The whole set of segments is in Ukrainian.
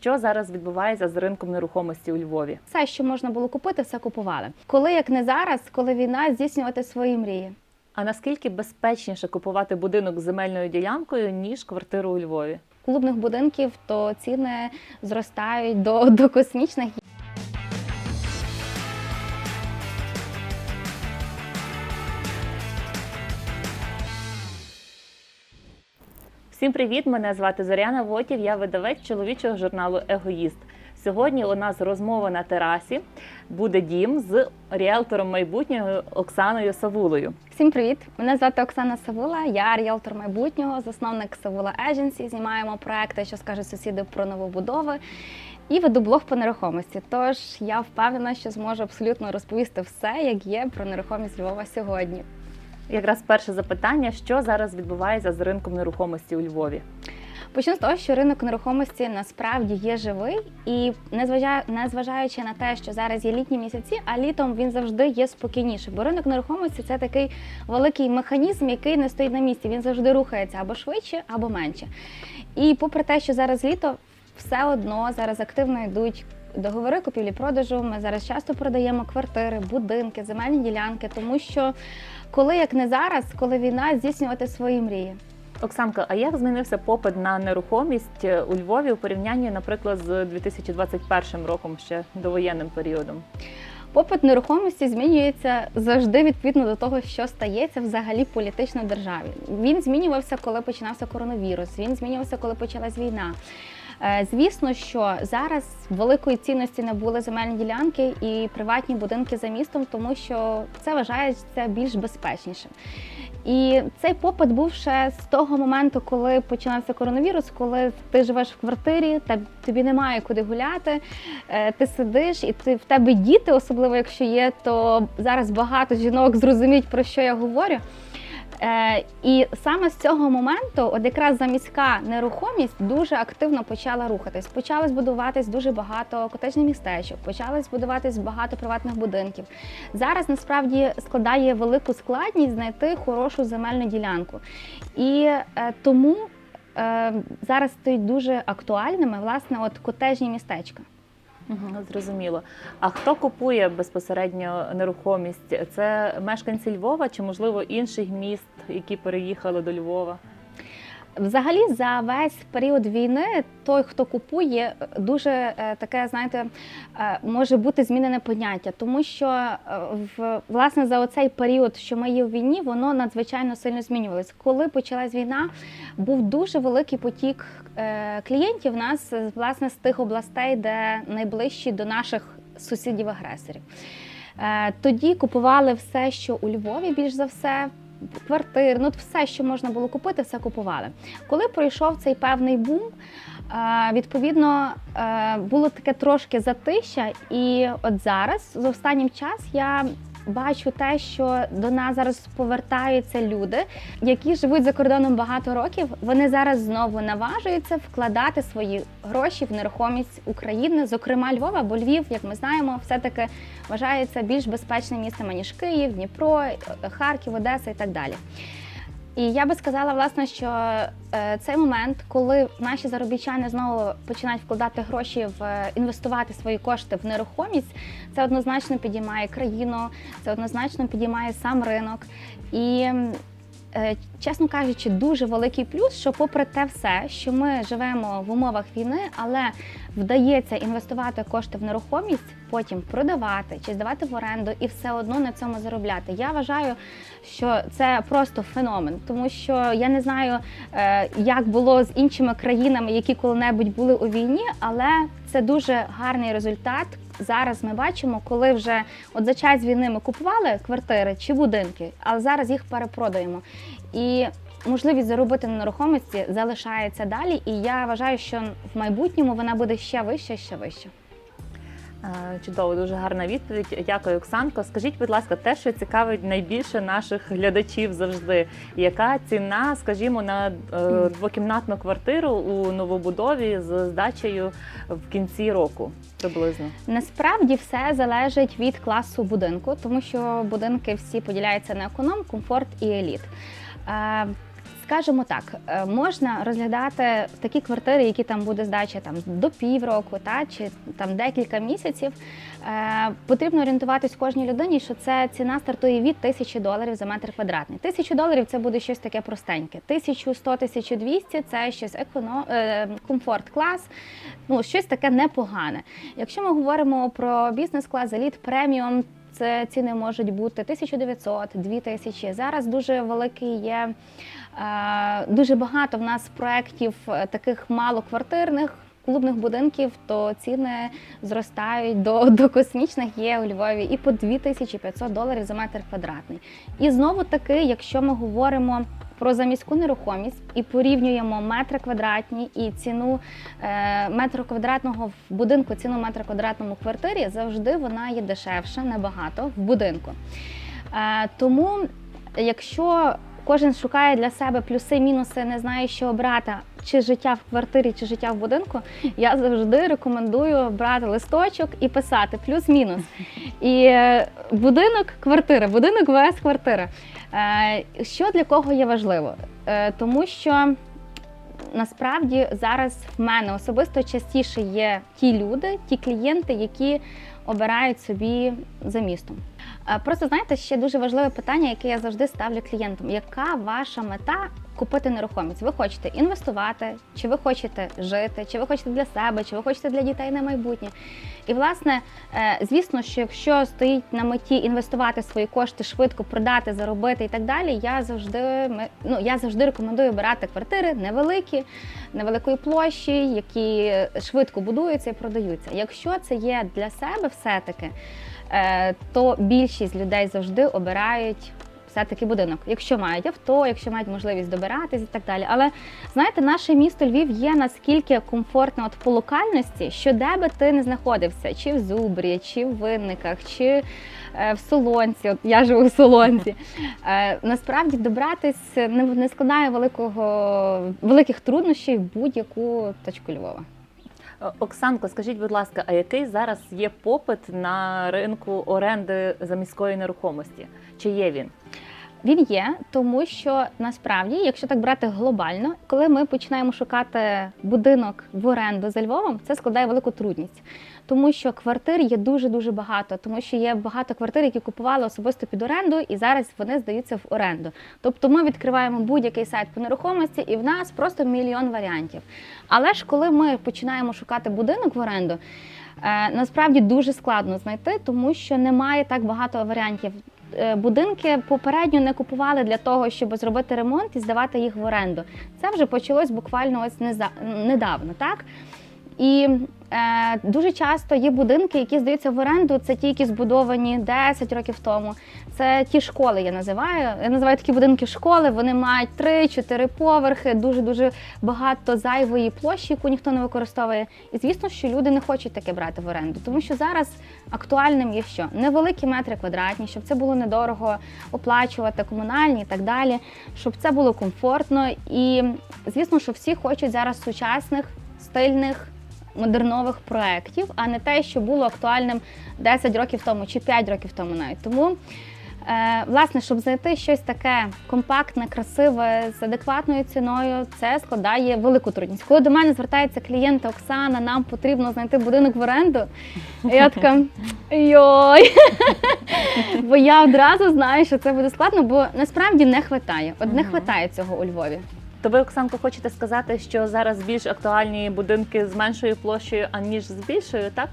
Що зараз відбувається з ринком нерухомості у Львові? Все, що можна було купити, все купували. Коли як не зараз, коли війна, здійснювати свої мрії. А наскільки безпечніше купувати будинок з земельною ділянкою ніж квартиру у Львові? Клубних будинків то ціни зростають до, до космічних. Всім привіт! Мене звати Зоряна Вотів. Я видавець чоловічого журналу Егоїст. Сьогодні у нас розмова на терасі. Буде дім з ріелтором майбутнього Оксаною Савулою. Всім привіт! Мене звати Оксана Савула, я ріелтор майбутнього, засновник Савула Agency. Знімаємо проекти, що скажуть сусіди про новобудови. І веду блог по нерухомості. Тож я впевнена, що зможу абсолютно розповісти все, як є про нерухомість Львова сьогодні. Якраз перше запитання: що зараз відбувається з ринком нерухомості у Львові? Почну з того, що ринок нерухомості насправді є живий, і незважаючи на те, що зараз є літні місяці, а літом він завжди є спокійніше. Бо ринок нерухомості це такий великий механізм, який не стоїть на місці. Він завжди рухається або швидше, або менше. І попри те, що зараз літо, все одно зараз активно йдуть. Договори купівлі-продажу. Ми зараз часто продаємо квартири, будинки, земельні ділянки, тому що коли як не зараз, коли війна здійснювати свої мрії. Оксанка, а як змінився попит на нерухомість е, у Львові у порівнянні, наприклад, з 2021 роком, ще довоєнним періодом? Попит нерухомості змінюється завжди відповідно до того, що стається взагалі політично в державі. Він змінювався, коли починався коронавірус. Він змінювався, коли почалась війна. Е, Звісно, що зараз великої цінності не були земельні ділянки і приватні будинки за містом, тому що це вважається більш безпечнішим. І цей попит був ще з того моменту, коли починався коронавірус, коли ти живеш в квартирі, та тобі немає куди гуляти, е, ти сидиш і ти в тебе діти, особливо якщо є, то зараз багато жінок зрозуміють про що я говорю. Е, і саме з цього моменту, от якраз заміська нерухомість дуже активно почала рухатись. Почалось будуватись дуже багато котежних містечок, почалось будуватись багато приватних будинків. Зараз насправді складає велику складність знайти хорошу земельну ділянку. І е, тому е, зараз стають дуже актуальними власне от котежні містечка. Угу, зрозуміло. А хто купує безпосередньо нерухомість? Це мешканці Львова чи, можливо, інших міст, які переїхали до Львова? Взагалі, за весь період війни той, хто купує, дуже е, таке, знаєте, е, може бути змінене поняття, тому що е, в власне за оцей період, що ми є в війні, воно надзвичайно сильно змінювалось. Коли почалась війна, був дуже великий потік клієнтів нас власне з тих областей, де найближчі до наших сусідів-агресорів. Тоді купували все, що у Львові більш за все. Квартир, ну все, що можна було купити, все купували. Коли пройшов цей певний бум, е, відповідно е, було таке трошки затища, і от зараз, за останнім час, я бачу те, що до нас зараз повертаються люди, які живуть за кордоном багато років. Вони зараз знову наважуються вкладати свої гроші в нерухомість України, зокрема Львова, бо Львів, як ми знаємо, все-таки вважається більш безпечним містом аніж Київ, Дніпро, Харків, Одеса і так далі. І я би сказала, власне, що е, цей момент, коли наші заробітчани знову починають вкладати гроші в е, інвестувати свої кошти в нерухомість, це однозначно підіймає країну, це однозначно підіймає сам ринок. І чесно кажучи, дуже великий плюс, що попри те все, що ми живемо в умовах війни, але вдається інвестувати кошти в нерухомість, потім продавати чи здавати в оренду і все одно на цьому заробляти. Я вважаю, що це просто феномен, тому що я не знаю, е, як було з іншими країнами, які коли-небудь були у війні, але це дуже гарний результат. Зараз ми бачимо, коли вже от за час війни ми купували квартири чи будинки, але зараз їх перепродаємо. І можливість заробити на нерухомості залишається далі. І я вважаю, що в майбутньому вона буде ще вища, ще вища. Е, Чудово, дуже гарна відповідь. Дякую, Оксанко. Скажіть, будь ласка, те, що цікавить найбільше наших глядачів завжди, яка ціна, скажімо, на е, двокімнатну квартиру у новобудові з здачею в кінці року приблизно? Насправді все залежить від класу будинку, тому що будинки всі поділяються на економ, комфорт і еліт. Скажімо так, е, можна розглядати такі квартири, які там буде здача там до півроку, та чи там декілька місяців. Е, потрібно орієнтуватись кожній людині, що це ціна стартує від тисячі доларів за метр квадратний. Тисячу доларів це буде щось таке простеньке. 1100 1200 це щось еконо, е, комфорт клас, ну щось таке непогане. Якщо ми говоримо про бізнес-клас, еліт преміум. Це ціни можуть бути 1900, 2000. Зараз дуже великий є е, дуже багато в нас проєктів е, таких малоквартирних. Клубних будинків, то ціни зростають до, до космічних є у Львові і по 2500 доларів за метр квадратний. І знову таки, якщо ми говоримо про заміську нерухомість і порівнюємо метри квадратні і ціну е, метру квадратного в будинку, ціну метра квадратному в квартирі, завжди вона є дешевша набагато в будинку. Е, тому, якщо кожен шукає для себе плюси, мінуси, не знає, що обрати, чи життя в квартирі, чи життя в будинку, я завжди рекомендую брати листочок і писати плюс-мінус. І е, будинок, квартира, будинок ВС квартира. Е, Що для кого є важливо? Е, Тому що насправді зараз в мене особисто частіше є ті люди, ті клієнти, які обирають собі за містом. Е, Просто знаєте, ще дуже важливе питання, яке я завжди ставлю клієнтам: яка ваша мета купити нерухомість? Ви хочете інвестувати, чи ви хочете жити, чи ви хочете для себе, чи ви хочете для дітей на майбутнє? І власне, е, звісно, що якщо стоїть на меті інвестувати свої кошти швидко, продати, заробити і так далі, я завжди ну, я завжди рекомендую обирати квартири невеликі, невеликої площі, які швидко будуються і продаються. Якщо це є для себе все-таки, е, то більшість людей завжди обирають. Все-таки будинок, якщо мають авто, якщо мають можливість добиратись і так далі. Але знаєте, наше місто Львів є наскільки комфортне от по локальності, що де би ти не знаходився, чи в Зубрі, чи в Винниках, чи е, в Солонці. От я живу в Солонці. Е, насправді добратись не, не складає великого великих труднощів будь-яку точку Львова. Е, Оксанко, скажіть, будь ласка, а який зараз є попит на ринку оренди за міської нерухомості? Чи є він? Він є, тому що насправді, якщо так брати глобально, коли ми починаємо шукати будинок в оренду за Львовом, це складає велику трудність, тому що квартир є дуже дуже багато, тому що є багато квартир, які купували особисто під оренду, і зараз вони здаються в оренду. Тобто ми відкриваємо будь-який сайт по нерухомості, і в нас просто мільйон варіантів. Але ж коли ми починаємо шукати будинок в оренду. е, Насправді дуже складно знайти, тому що немає так багато варіантів е, будинки попередньо не купували для того, щоб зробити ремонт і здавати їх в оренду. Це вже почалось буквально ось недавно, так? І е, дуже часто є будинки, які здаються в оренду. Це ті, які збудовані 10 років тому. Це ті школи, я називаю. Я називаю такі будинки школи. Вони мають 3-4 поверхи, дуже дуже багато зайвої площі, яку ніхто не використовує. І звісно, що люди не хочуть таке брати в оренду, тому що зараз актуальним є що невеликі метри квадратні, щоб це було недорого оплачувати, комунальні і так далі, щоб це було комфортно. І звісно, що всі хочуть зараз сучасних, стильних. Модернових проєктів, а не те, що було актуальним 10 років тому чи 5 років тому навіть. Тому, е, власне, щоб знайти щось таке компактне, красиве, з адекватною ціною, це складає велику трудність. Коли до мене звертається клієнт Оксана, нам потрібно знайти будинок в оренду. Я така йой. Бо я одразу знаю, що це буде складно, бо насправді не вистачає. От не вистачає цього у Львові. То ви, Оксанко, хочете сказати, що зараз більш актуальні будинки з меншою площею, аніж з більшою, так?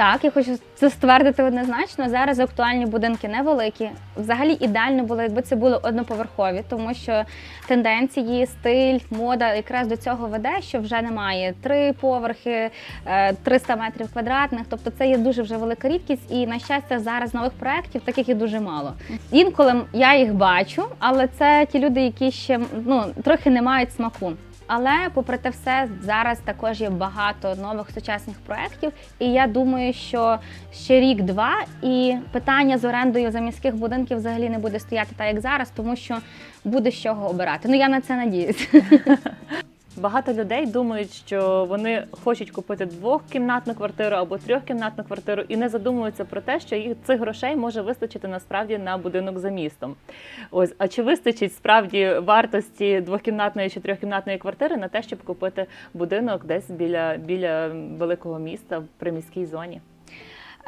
Так, я хочу це ствердити однозначно. Зараз актуальні будинки невеликі. Взагалі ідеально було, якби це були одноповерхові, тому що тенденції, стиль, мода якраз до цього веде, що вже немає три поверхи, е, 300 метрів квадратних. Тобто це є дуже вже велика рідкість, і на щастя, зараз нових проєктів таких є дуже мало. Інколи я їх бачу, але це ті люди, які ще ну трохи не мають смаку. Але попри те все, зараз також є багато нових сучасних проєктів, і я думаю, що ще рік-два і питання з орендою заміських будинків взагалі не буде стояти так, як зараз, тому що буде з чого обирати. Ну я на це надіюсь. Багато людей думають, що вони хочуть купити двохкімнатну квартиру або трьохкімнатну квартиру і не задумуються про те, що їх цих грошей може вистачити насправді на будинок за містом. Ось, а чи вистачить справді вартості двохкімнатної чи трьохкімнатної квартири на те, щоб купити будинок десь біля, біля великого міста в приміській зоні?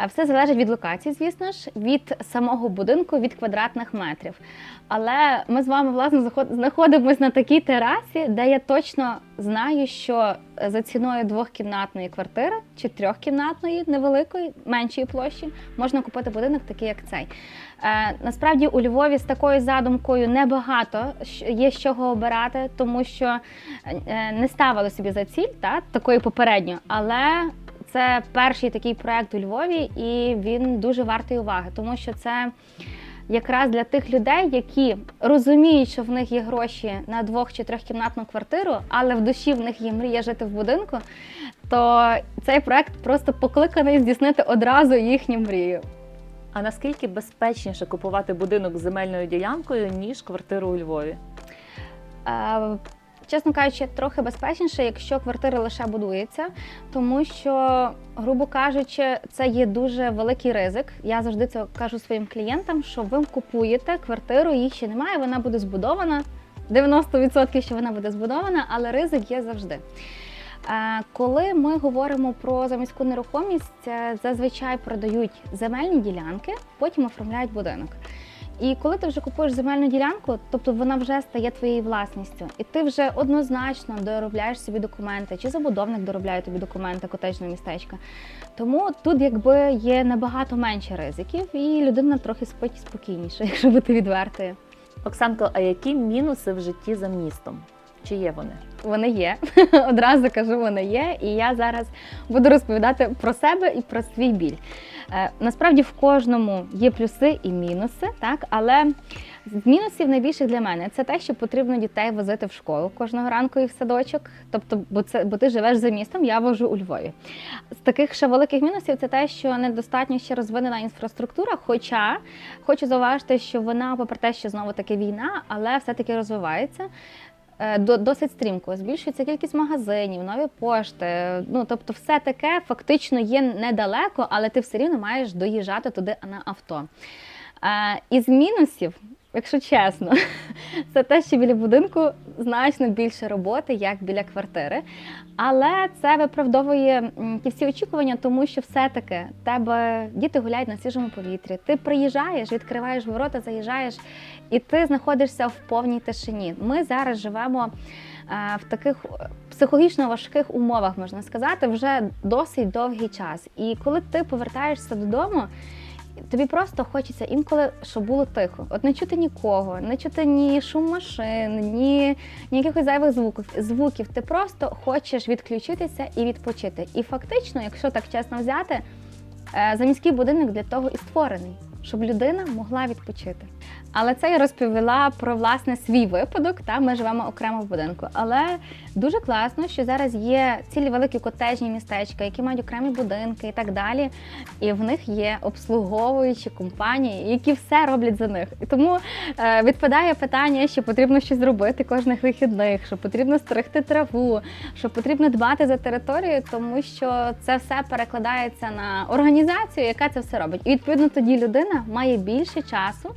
Все залежить від локації, звісно ж, від самого будинку, від квадратних метрів. Але ми з вами власне знаходимося на такій терасі, де я точно знаю, що за ціною двохкімнатної квартири чи трьохкімнатної невеликої, меншої площі, можна купити будинок такий, як цей. Е, насправді у Львові з такою задумкою небагато є з чого обирати, тому що е, не ставили собі за ціль та, такої попередньо, але це перший такий проект у Львові, і він дуже вартий уваги, тому що це якраз для тих людей, які розуміють, що в них є гроші на двох чи трьохкімнатну квартиру, але в душі в них є мрія жити в будинку. То цей проект просто покликаний здійснити одразу їхню мрію. А наскільки безпечніше купувати будинок з земельною ділянкою, ніж квартиру у Львові? Е, Чесно кажучи, трохи безпечніше, якщо квартира лише будується, тому що, грубо кажучи, це є дуже великий ризик. Я завжди це кажу своїм клієнтам, що ви купуєте квартиру, її ще немає, вона буде збудована. 90% що вона буде збудована, але ризик є завжди. Е, Коли ми говоримо про заміську нерухомість, е, зазвичай продають земельні ділянки, потім оформляють будинок. І коли ти вже купуєш земельну ділянку, тобто вона вже стає твоєю власністю, і ти вже однозначно доробляєш собі документи, чи забудовник доробляє тобі документи котечного містечка. Тому тут якби є набагато менше ризиків, і людина трохи спить спокійніше, якщо бути відвертою. Оксанко, а які мінуси в житті за містом? Чи є вони? Вони є. Одразу кажу, вони є. І я зараз буду розповідати про себе і про свій біль. Е, насправді в кожному є плюси і мінуси, так але з мінусів найбільших для мене це те, що потрібно дітей возити в школу кожного ранку і в садочок. Тобто, бо це бо ти живеш за містом, я вожу у Львові. З таких ще великих мінусів це те, що недостатньо ще розвинена інфраструктура. Хоча хочу зауважити, що вона, попри те, що знову таки війна, але все-таки розвивається. Е, до- Досить стрімко збільшується кількість магазинів, нові пошти. Ну тобто, все таке фактично є недалеко, але ти все рівно маєш доїжджати туди на авто. Е, Із мінусів, якщо чесно, це те, що біля будинку значно більше роботи, як біля квартири. Але це виправдовує ті всі очікування, тому що все-таки тебе діти гуляють на свіжому повітрі. Ти приїжджаєш, відкриваєш ворота, заїжджаєш, і ти знаходишся в повній тишині. Ми зараз живемо е, в таких е, психологічно важких умовах, можна сказати, вже досить довгий час. І коли ти повертаєшся додому. Тобі просто хочеться інколи, щоб було тихо. От не чути нікого, не чути ні шум машин, ні, ні якихось зайвих звуків. звуків. Ти просто хочеш відключитися і відпочити. І фактично, якщо так чесно взяти, е, заміський будинок для того і створений, щоб людина могла відпочити. Але це я розповіла про власне свій випадок. Та ми живемо окремо в будинку. Але дуже класно, що зараз є цілі великі котежні містечка, які мають окремі будинки і так далі. І в них є обслуговуючі компанії, які все роблять за них. І тому е, відпадає питання, що потрібно щось зробити кожних вихідних, що потрібно стерегти траву, що потрібно дбати за територію, тому що це все перекладається на організацію, яка це все робить. І відповідно тоді людина має більше часу,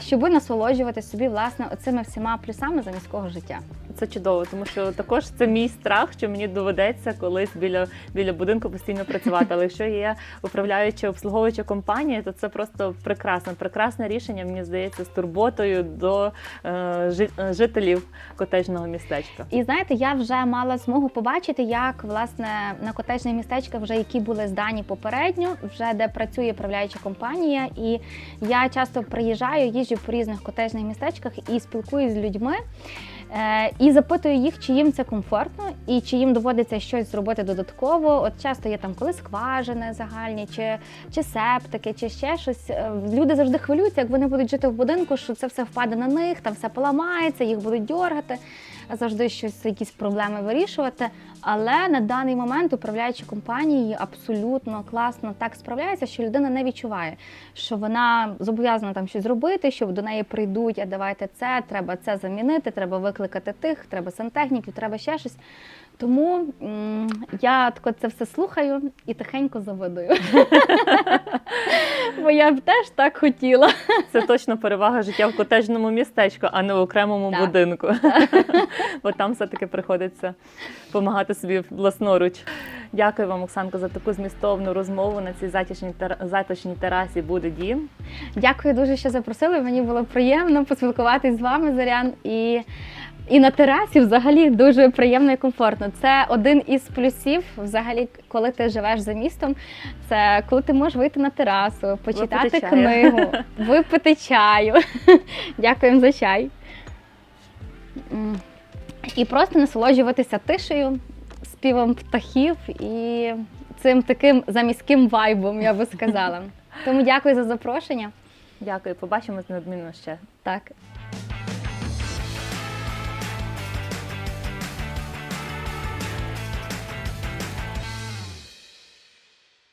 щоб насолоджувати собі власне оцими всіма плюсами за міського життя. Це чудово, тому що також це мій страх, що мені доведеться колись біля, біля будинку постійно працювати. Але якщо є управляюча обслуговуюча компанія, то це просто прекрасне, прекрасне рішення, мені здається, з турботою до е, е, жителів котежного містечка. І знаєте, я вже мала змогу побачити, як власне на котежні містечка, вже які були здані попередньо, вже де працює управляюча компанія. І я часто приїжджаю, їжджу по різних котежних містечках і спілкуюсь з людьми. Е, І запитую їх, чи їм це комфортно, і чи їм доводиться щось зробити додатково. От часто є там коли скважини загальні, чи, чи септики, чи ще щось. Е, Люди завжди хвилюються, як вони будуть жити в будинку, що це все впаде на них, там все поламається, їх будуть дьоргати. Завжди щось, якісь проблеми вирішувати. Але на даний момент управляючі компанії абсолютно класно так справляються, що людина не відчуває, що вона зобов'язана там щось зробити, що до неї прийдуть, а давайте це, треба це замінити, треба викликати тих, треба сантехніків, треба ще щось. Тому я тако це все слухаю і тихенько завидую. Бо я б теж так хотіла. Це точно перевага життя в котежному містечку, а не в окремому Так. будинку. Бо там все-таки приходиться допомагати собі власноруч. Дякую вам, Оксанко, за таку змістовну розмову на цій затишній тер- затишній терасі буде дім. Дякую дуже, що запросили. Мені було приємно поспілкуватись з вами, Зорян. І, і на терасі взагалі дуже приємно і комфортно. Це один із плюсів, взагалі, коли ти живеш за містом. Це коли ти можеш вийти на терасу, почитати Випити чаю. книгу, випити чаю. Дякуємо за чай. І просто насолоджуватися тишею, співом птахів і цим таким заміським вайбом, я би сказала. Тому дякую за запрошення. Дякую, побачимось неодмінно ще. Так.